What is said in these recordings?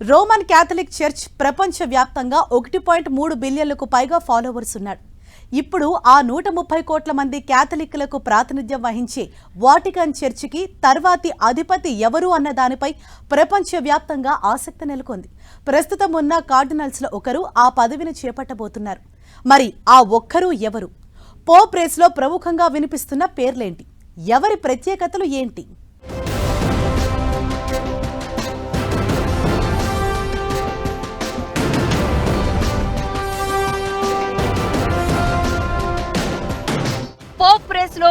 Roman Catholic church ప్రపంచ వ్యాప్తంగా ఒకటి పాయింట్ మూడు బిలియన్లకు పైగా ఫాలోవర్స్ ఉన్నాడు ఇప్పుడు ఆ నూట ముప్పై కోట్ల మంది క్యాథలిక్లకు ప్రాతినిధ్యం వహించే వాటికన్ చర్చికి తర్వాతి అధిపతి ఎవరు అన్న దానిపై ప్రపంచ వ్యాప్తంగా ఆసక్తి నెలకొంది. ప్రస్తుతం ఉన్న కార్డినల్స్లో ఒకరు ఆ పదవిని చేపట్టబోతున్నారు. మరి ఆ ఒక్కరు ఎవరు? పోప్ రేస్లో ప్రముఖంగా వినిపిస్తున్న పేర్లేంటి? ఎవరి ప్రత్యేకతలు ఏంటి?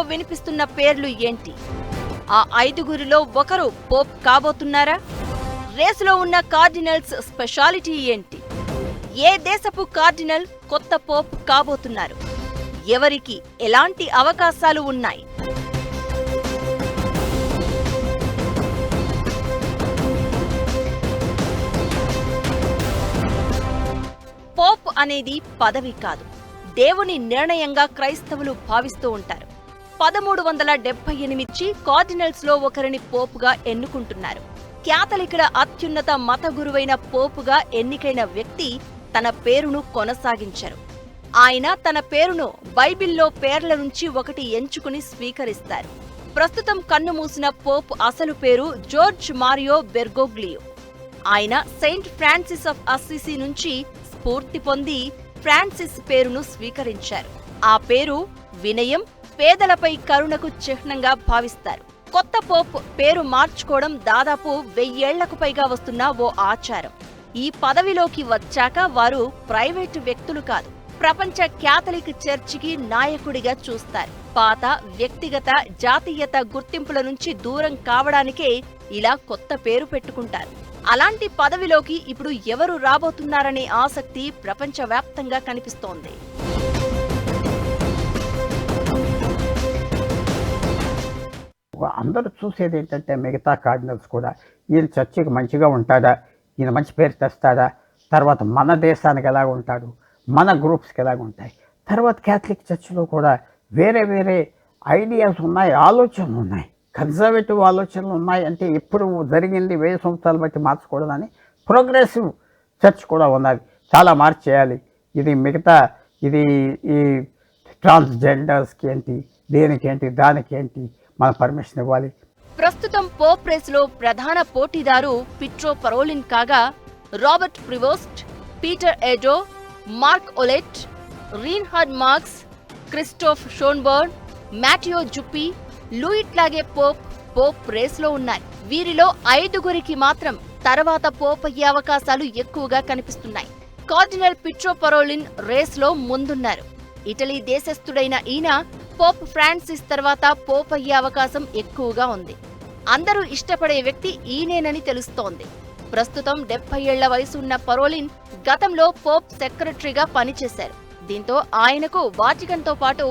వినిపిస్తున్న పేర్లు ఏంటి? ఆ ఐదుగురిలో ఒకరు పోప్ కాబోతున్నారా? రేసులో ఉన్న కార్డినల్స్ స్పెషాలిటీ ఏంటి? ఏ దేశపు కార్డినల్ కొత్త పోప్ కాబోతున్నారు? ఎవరికి ఎలాంటి అవకాశాలు ఉన్నాయి? పోప్ అనేది పదవి కాదు. దేవుని నిర్ణయంగా క్రైస్తవులు భావిస్తూ ఉంటారు. పదమూడు వందల డెబ్బై ఎనిమిది కార్డినల్స్లో ఒకరిని పోపుగా ఎన్నుకుంటున్నారు. క్యాథలికుల అత్యున్నత మత గురువైన పోపుగా ఎన్నికైన వ్యక్తి తన పేరును కొనసాగించరు. ఆయన తన పేరును బైబిల్లో పేర్ల నుంచి ఒకటి ఎంచుకుని స్వీకరిస్తారు. ప్రస్తుతం కన్నుమూసిన పోప్ అసలు పేరు జోర్జ్ మారియో బెర్గోగ్లియో. ఆయన సెయింట్ ఫ్రాన్సిస్ ఆఫ్ అస్సిసి నుంచి స్ఫూర్తి పొంది ఫ్రాన్సిస్ పేరును స్వీకరించారు. ఆ పేరు వినయం పేదలపై కరుణకు చిహ్నంగా భావిస్తారు. కొత్త పోప్ పేరు మార్చుకోవడం దాదాపు వెయ్యేళ్ళకు పైగా వస్తున్న ఓ ఆచారం. ఈ పదవిలోకి వచ్చాక వారు ప్రైవేటు వ్యక్తులు కాదు ప్రపంచ క్యాథలిక్ చర్చికి నాయకుడిగా చూస్తారు. పాత వ్యక్తిగత జాతీయత గుర్తింపుల నుంచి దూరం కావడానికే ఇలా కొత్త పేరు పెట్టుకుంటారు. అలాంటి పదవిలోకి ఇప్పుడు ఎవరు రాబోతున్నారనే ఆసక్తి ప్రపంచవ్యాప్తంగా కనిపిస్తోంది. అందరూ చూసేది ఏంటంటే మిగతా కార్డినల్స్ కూడా ఈయన చర్చికి మంచిగా ఉంటాడా? ఈయన మంచి పేరు తెస్తాడా? తర్వాత మన దేశానికి ఎలాగ ఉంటాడు? మన గ్రూప్స్కి ఎలాగ ఉంటాయి? తర్వాత క్యాథలిక్ చర్చిలో కూడా వేరే వేరే ఐడియాస్ ఉన్నాయి ఆలోచనలు ఉన్నాయి. కన్జర్వేటివ్ ఆలోచనలు ఉన్నాయి అంటే ఇప్పుడు జరిగింది వెయ్యి సంవత్సరాలు బట్టి మార్చకూడదని ప్రోగ్రెసివ్ చర్చ్ కూడా ఉన్నది. చాలా మార్చేయాలి. ఇది మిగతా ఇది ఈ ట్రాన్స్జెండర్స్కి ఏంటి దేనికి ఏంటి మన పర్మిషన్ ఇవ్వాలి. ప్రస్తుతం పోప్ రేస్లో ప్రధాన పోటీదారు పిట్రో పరోలిన్ కాగా Robert Prevost Peter Erdo Marc Ouellet Reinhard Marx Christoph Schonborn Matteo Zuppi లూయిట్లాగే pope pope రేస్లో వీరిలో ఐదుగురికి మాత్రం తర్వాత పోప్ అయ్యే అవకాశాలు ఎక్కువగా కనిపిస్తున్నాయి. కార్డినల్ పిట్రో పరోలిన్ రేస్లో ముందున్నారు. ఇటలీ దేశస్థుడైన ఈయన పోప్ ఫ్రాన్సిస్ తర్వాత పోప్ అయ్యే అవకాశం ఎక్కువగా ఉంది. అందరూ ఇష్టపడే వ్యక్తి ఈయనేనని తెలుస్తోంది. ప్రస్తుతం డెబ్బై ఏళ్ళ వయసు ఉన్న పరోలిన్ గతంలో పోప్ సెక్రటరీగా పనిచేశారు. దీంతో ఆయనకు వాటికన్తో పాటు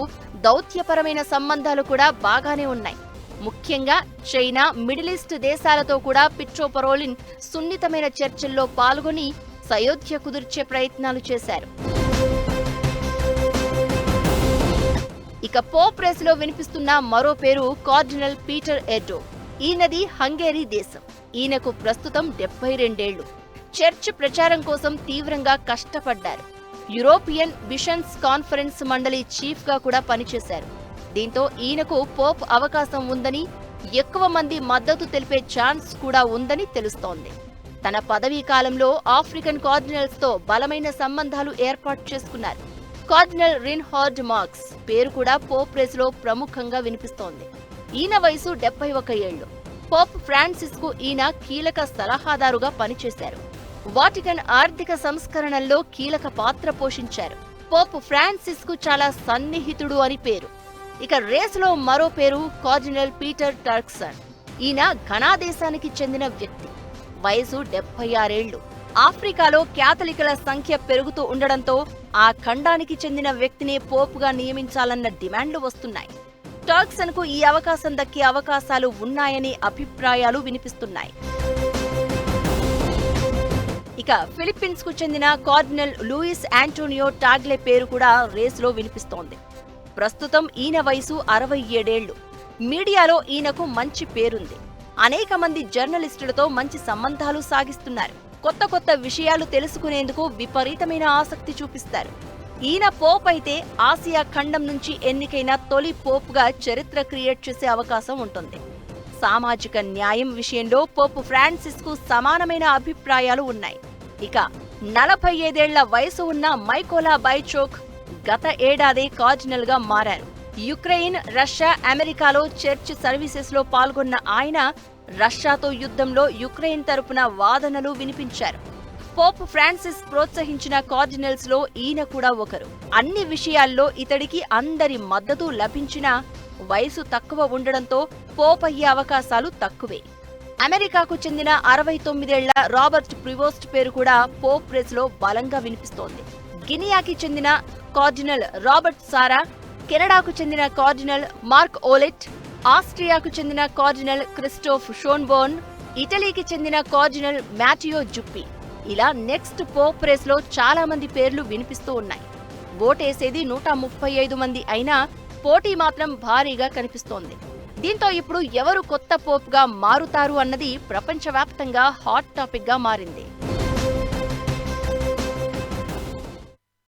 దౌత్యపరమైన సంబంధాలు కూడా బాగానే ఉన్నాయి. ముఖ్యంగా చైనా మిడిల్ ఈస్ట్ దేశాలతో కూడా పిట్రో పరోలిన్ సున్నితమైన చర్చల్లో పాల్గొని సయోధ్య కుదిర్చే ప్రయత్నాలు చేశారు. ఇక పోప్ రేసులో వినిపిస్తున్న మరో పేరు కార్డినల్ పీటర్ ఎర్డో. ఈయనది హంగేరీ దేశం. ఈయనకు ప్రస్తుతం డెబ్బై రెండేళ్ళు. చర్చ్ ప్రచారం కోసం తీవ్రంగా కష్టపడ్డారు. యూరోపియన్ విషన్స్ కాన్ఫరెన్స్ మండలి చీఫ్గా కూడా పనిచేశారు. దీంతో ఈయనకు పోప్ అవకాశం ఉందని ఎక్కువ మంది మద్దతు తెలిపే ఛాన్స్ కూడా ఉందని తెలుస్తోంది. తన పదవీ కాలంలో ఆఫ్రికన్ కార్డినల్స్తో బలమైన సంబంధాలు ఏర్పాటు చేసుకున్నారు. కార్డినల్ రిన్హార్డ్ మార్క్స్ పేరు కూడా పోప్ రెస్లో ప్రముఖంగా వినిపిస్తోంది. ఈయన వయసు డెబ్బై ఒక ఏళ్ళు పోప్ ఫ్రాన్సిస్కు ఈయన కీలక సలహాదారుగా పనిచేశారు. వాటికన్ ఆర్థిక సంస్కరణల్లో కీలక పాత్ర పోషించారు. పోప్ ఫ్రాన్సిస్కు చాలా సన్నిహితుడు అని పేరు. ఇక రేసులో మరో పేరు కార్డినల్ పీటర్ టర్క్సన్. ఈయన ఘనాదేశానికి చెందిన వ్యక్తి. వయసు డెబ్బై ఆరేళ్ళు ఆఫ్రికాలో క్యాథలికుల సంఖ్య పెరుగుతూ ఉండడంతో ఆ ఖండానికి చెందిన వ్యక్తిని పోపుగా నియమించాలన్న డిమాండ్లు వస్తున్నాయి. టర్క్సన్కు ఈ అవకాశం దక్కే అవకాశాలు ఉన్నాయనే అభిప్రాయాలు వినిపిస్తున్నాయి. ఇక ఫిలిప్పీన్స్కు చెందిన కార్డినల్ లూయిస్ యాంటోనియో టాగ్లే పేరు కూడా రేసులో వినిపిస్తోంది. ప్రస్తుతం ఈయన వయసు అరవై ఏడేళ్ళు. మీడియాలో ఈయనకు మంచి పేరుంది. అనేక మంది జర్నలిస్టులతో మంచి సంబంధాలు సాగిస్తున్నారు. కొత్త కొత్త విషయాలు తెలుసుకునేందుకు విపరీతమైన ఆసక్తి చూపిస్తారు. ఈయన పోప్ అయితే ఆసియా ఖండం నుంచి ఎన్నికైన తొలి పోప్గా చరిత్ర క్రియేట్ చేసే అవకాశం ఉంటుంది. సామాజిక న్యాయం విషయంలో పోపు ఫ్రాన్సిస్కు సమానమైన అభిప్రాయాలు ఉన్నాయి. ఇక నలభై ఐదేళ్ళ వయసు ఉన్న మైకోలా బైచోక్ గత ఏడాది కార్డినల్గా మారారు. యుక్రెయిన్ రష్యా అమెరికాలో చర్చ్ సర్వీసెస్లో పాల్గొన్న ఆయన రష్యాతో యుద్ధంలో యుక్రెయిన్ తరపున వాదనలు వినిపించారు. పోప్ ఫ్రాన్సిస్ ప్రోత్సహించిన కార్డినల్స్లో ఈయన కూడా ఒకరు. అన్ని విషయాల్లో ఇతడికి అందరి మద్దతు లభించినా వయసు తక్కువ ఉండడంతో పోప్ అయ్యే అవకాశాలు తక్కువే. అమెరికాకు చెందిన అరవై తొమ్మిదేళ్ళ రాబర్ట్ ప్రివోస్ట్ పేరు కూడా పోప్ ప్రెస్లో లో బలంగా వినిపిస్తోంది. గినియాకి చెందిన కార్డినల్ రాబర్ట్ సారా కెనడాకు చెందిన కార్డినల్ మార్క్ ఓలెట్ ఆస్ట్రియాకు చెందిన కార్డినల్ క్రిస్టోఫ్ షోన్బోర్న్ ఇటలీకి చెందిన కార్డినల్ మ్యాటియో జుప్పి. ఇలా నెక్స్ట్ పోప్ రేస్లో చాలా మంది పేర్లు వినిపిస్తూ ఉన్నాయి. ఓటేసేది నూట ముప్పై ఐదు మంది అయినా పోటీ మాత్రం భారీగా కనిపిస్తోంది. దీంతో ఇప్పుడు ఎవరు కొత్త పోప్గా మారుతారు అన్నది ప్రపంచవ్యాప్తంగా హాట్ టాపిక్గా మారింది.